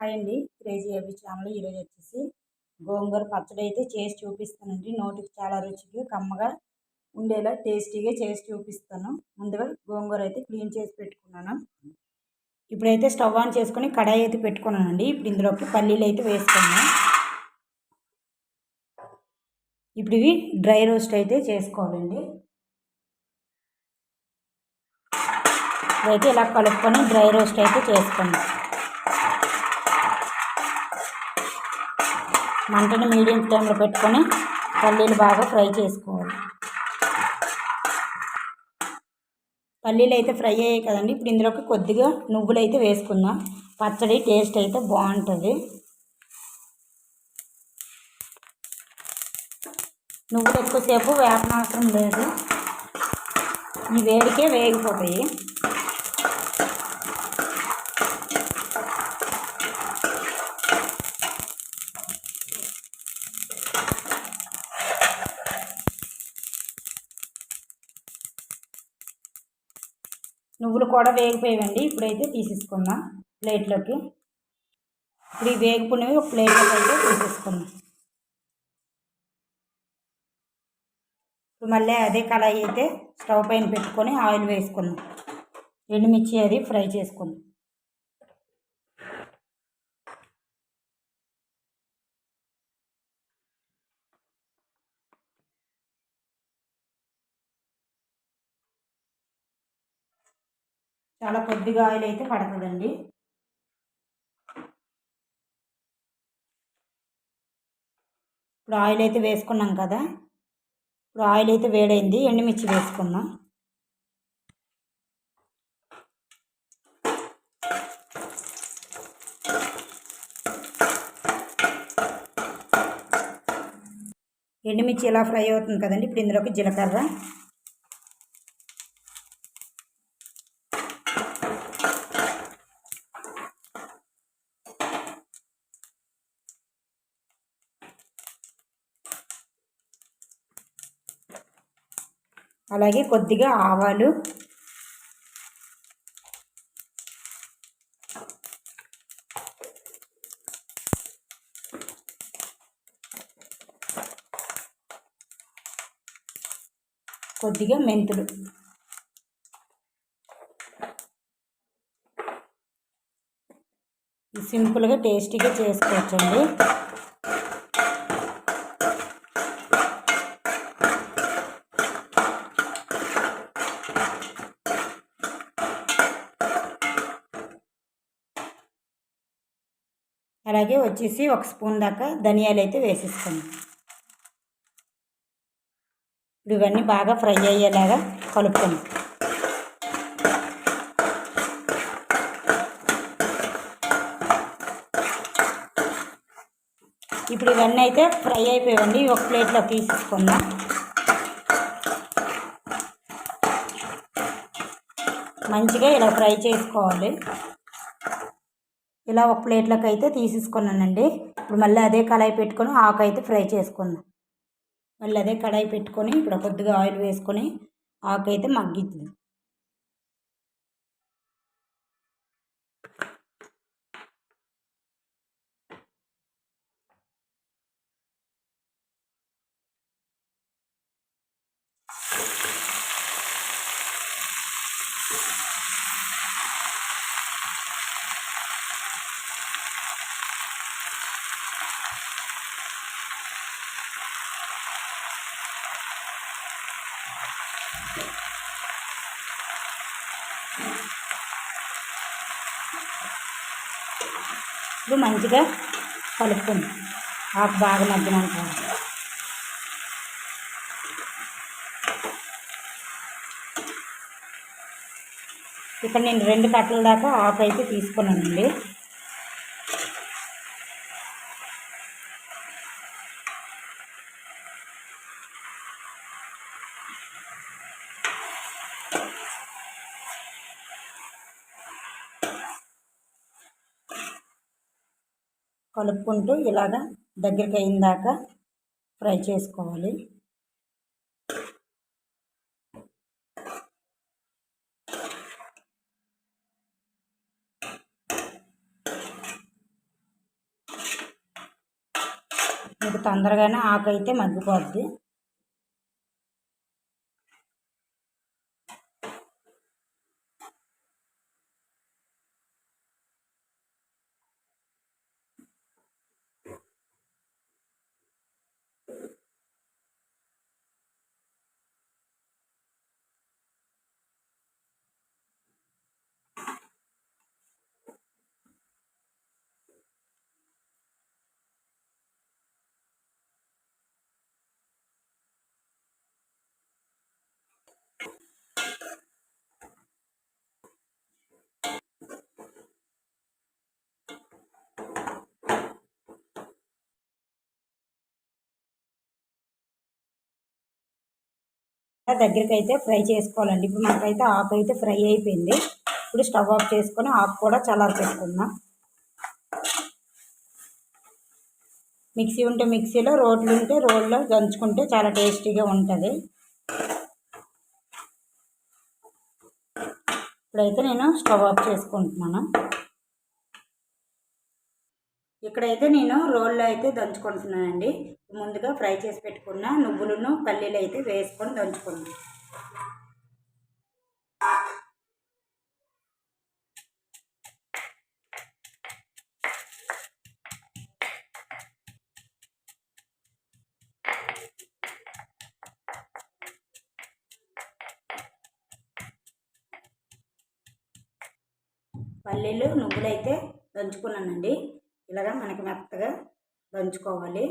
Hi అండి crazy అవి channel ఈరోజు వచ్చేసి గోంగూర పచ్చడి అయితే చేసి చూపిస్తానండి. నోటికి చాలా రుచిగా కమ్మగా ఉండేలా టేస్టీగా చేసి చూపిస్తాను. ముందుగా గోంగూర అయితే క్లీన్ చేసి పెట్టుకున్నాను. ఇప్పుడైతే స్టవ్ ఆన్ చేసుకొని కడాయి అయితే పెట్టుకున్నానండి. ఇప్పుడు ఇందులోకి పల్లీలు అయితే వేసుకున్నాను. ఇప్పుడు ఇవి డ్రై రోస్ట్ అయితే చేసుకోవాలండి. ఇదైతే ఇలా కలుపుకొని డ్రై రోస్ట్ అయితే చేసుకోండి మంటని మీడియం ఫ్లేమ్లో పెట్టుకొని పల్లీలు బాగా ఫ్రై చేసుకోవాలి. పల్లీలు అయితే ఫ్రై అయ్యాయి కదండి. ఇప్పుడు ఇందులోకి కొద్దిగా నువ్వులు అయితే వేసుకుందాం. పచ్చడి టేస్ట్ అయితే బాగుంటుంది. నువ్వులు ఎక్కువసేపు వేపనవసరం లేదు. ఈ వేడికే వేగిపోతాయి. నువ్వులు కూడా వేగిపోయావండి. ఇప్పుడైతే తీసేసుకుందాం ప్లేట్లోకి. ఇప్పుడు ఈ వేగిపోయినవి ఒక ప్లేట్లోకి అయితే తీసేసుకుందాం. ఇప్పుడు మళ్ళీ అదే కళాయి అయితే స్టవ్ పైన పెట్టుకొని ఆయిల్ వేసుకుందాం. ఎండుమిర్చి అది ఫ్రై చేసుకుందాం. చాలా కొద్దిగా ఆయిల్ అయితే పడుతుందండి. ఇప్పుడు ఆయిల్ అయితే వేసుకున్నాం కదా. ఇప్పుడు ఆయిల్ అయితే వేడైంది. ఎండుమిర్చి వేసుకుందాం. ఎండుమిర్చి ఎలా ఫ్రై అవుతుంది కదండి. ఇప్పుడు ఇందులోకి జీలకర్ర. అలాగే కొద్దిగా ఆవాలు. కొద్దిగా మెంతులు. సింపుల్గా టేస్టీగా చేసుకోవచ్చండి అలాగే వచ్చేసి ఒక స్పూన్ దాకా ధనియాలు అయితే వేసేసుకోండి ఇప్పుడు ఇవన్నీ బాగా ఫ్రై అయ్యేలాగా కలుపుకోండి ఇప్పుడు ఇవన్నీ అయితే ఫ్రై అయిపోయాయండి ఒక ప్లేట్లో తీసేసుకుందాం. మంచిగా ఇలా ఫ్రై చేసుకోవాలి. ఇలా ఒక ప్లేట్లోకి అయితే తీసేసుకున్నానండి. ఇప్పుడు మళ్ళీ అదే కళాయి పెట్టుకొని ఆకు అయితే ఫ్రై చేసుకుందాం. మళ్ళీ అదే కడాయి పెట్టుకొని ఇప్పుడు కొద్దిగా ఆయిల్ వేసుకొని ఆకు అయితే మగ్గిద్దాం. ఇప్పుడు మంచిగా కలుపుకుంది ఆకు బాగా మగ్గినాక. ఇక్కడ నేను రెండు కట్టల దాకా ఆకు అయితే తీసుకున్నానండి. కలుపుకుంటూ ఇలాగ దగ్గరికి అయిన దాకా ఫ్రై చేసుకోవాలి. మీకు తొందరగానే ఆకు అయితే మగ్గిపోద్ది. దగ్గరికి అయితే ఫ్రై చేసుకోవాలండి. ఇప్పుడు మనకైతే ఆకు అయితే ఫ్రై అయిపోయింది. ఇప్పుడు స్టవ్ ఆఫ్ చేసుకొని ఆకు కూడా చల్లారి పెట్టుకుందాం. మిక్సీ ఉంటే మిక్సీలో రోడ్లు ఉంటే రోడ్లో దంచుకుంటే చాలా టేస్టీగా ఉంటుంది. ఇప్పుడైతే నేను స్టవ్ ఆఫ్ చేసుకుంటున్నాను. ఇక్కడైతే నేను రోల్లో అయితే దంచుకుంటున్నానండి. ముందుగా ఫ్రై చేసి పెట్టుకున్న నువ్వులను పల్లీలు అయితే వేసుకొని దంచుకున్నాను పల్లీలు నువ్వులు అయితే దంచుకున్నానండి. ఇలాగా మనకి మెత్తగా దంచుకోవాలి.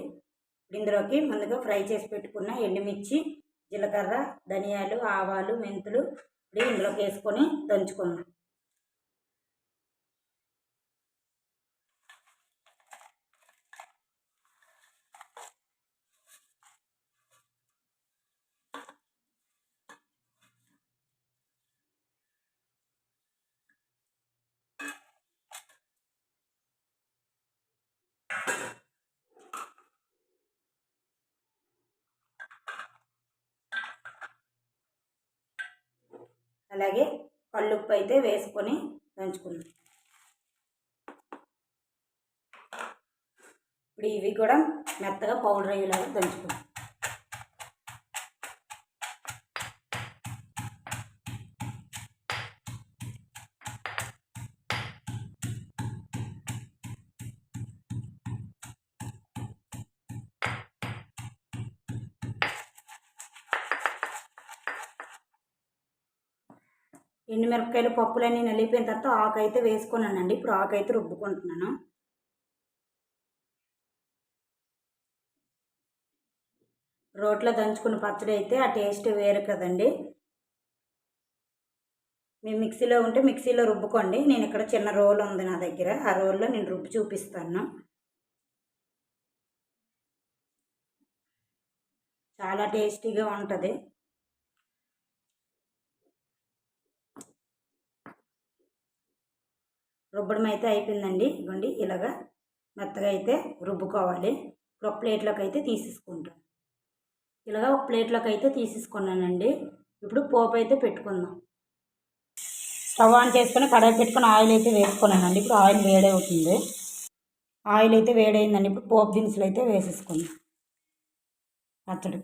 ఇందులోకి ముందుగా ఫ్రై చేసి పెట్టుకున్న ఎండుమిర్చి జీలకర్ర ధనియాలు ఆవాలు మెంతులు ఇందులోకి వేసుకొని దంచుకుందాం. అలాగే కల్లుప్పు అయితే వేసుకొని దంచుకుందాం. ఇప్పుడు ఇవి కూడా మెత్తగా పౌడర్ అయ్యేలాగా దంచుకుందాం. ఎండుమిరపకాయలు పప్పులన్నీ నలిపిన తర్వాత ఆకు అయితే వేసుకున్నానండి. ఇప్పుడు ఆకు అయితే రుబ్బుకుంటున్నాను. రోట్లో దంచుకున్న పచ్చడి అయితే ఆ టేస్ట్ వేరు కదండి. మీ మిక్సీలో ఉంటే మిక్సీలో రుబ్బుకోండి. నేను ఇక్కడ చిన్న రోల్ ఉంది నా దగ్గర. ఆ రోల్లో నేను రుబ్బు చూపిస్తాను. చాలా టేస్టీగా ఉంటుంది. రుబ్బడం అయితే అయిపోయిందండి. ఇవ్వండి ఇలాగా మెత్తగా అయితే రుబ్బుకోవాలి. ఇప్పుడు ఒక ప్లేట్లోకి అయితే తీసేసుకుంటాం. ఇలాగా ఒక ప్లేట్లోకి అయితే తీసేసుకున్నానండి. ఇప్పుడు పోపు అయితే పెట్టుకుందాం. స్టవ్ ఆన్ చేసుకొని కడాయి పెట్టుకొని ఆయిల్ అయితే వేసుకున్నానండి. ఇప్పుడు ఆయిల్ వేడవుతుంది. ఆయిల్ అయితే వేడైందండి. ఇప్పుడు పోపు దినుసులు అయితే వేసేసుకుందాం. పచ్చడి.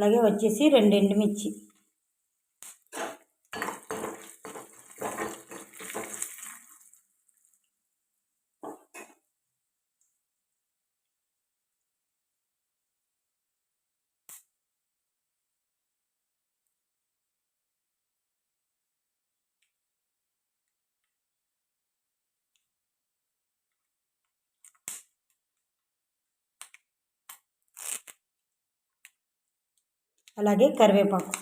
అలాగే వచ్చేసి రెండు ఎండుమిర్చి. అలాగే కరివేపాకు.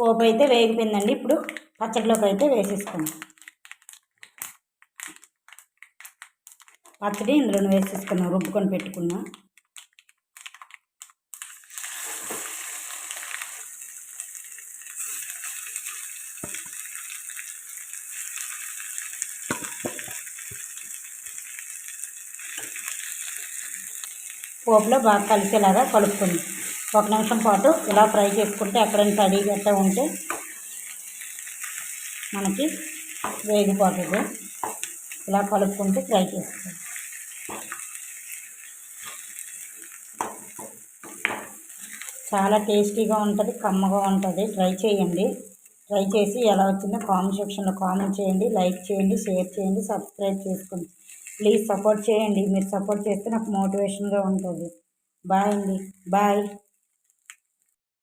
పోపు అయితే వేగిపోయిందండి. ఇప్పుడు పచ్చడిలోకి అయితే వేసేసుకుందాం. పచ్చడి ఇందులో వేసేసుకున్నాం రుబ్బుకొని పెట్టుకున్నాం. పోపులో బాగా కలిసేలాగా కలుపుకుంది. ఒక నిమిషం పాటు ఇలా ఫ్రై చేసుకుంటే ఎక్కడైనా తడి గట్ట ఉంటే మనకి వేగిపోతుంది. ఇలా కలుపుకుంటూ ఫ్రై చేసుకోవాలి. చాలా టేస్టీగా ఉంటుంది కమ్మగా ఉంటుంది. ట్రై చేయండి. ట్రై చేసి ఎలా వచ్చిందో కామెంట్ సెక్షన్లో కామెంట్ చేయండి లైక్ చేయండి షేర్ చేయండి సబ్స్క్రైబ్ చేసుకోండి. ప్లీజ్ సపోర్ట్ చేయండి. మీరు సపోర్ట్ చేస్తే నాకు మోటివేషన్గా ఉంటుంది. బాయ్ అండి. బాయ్.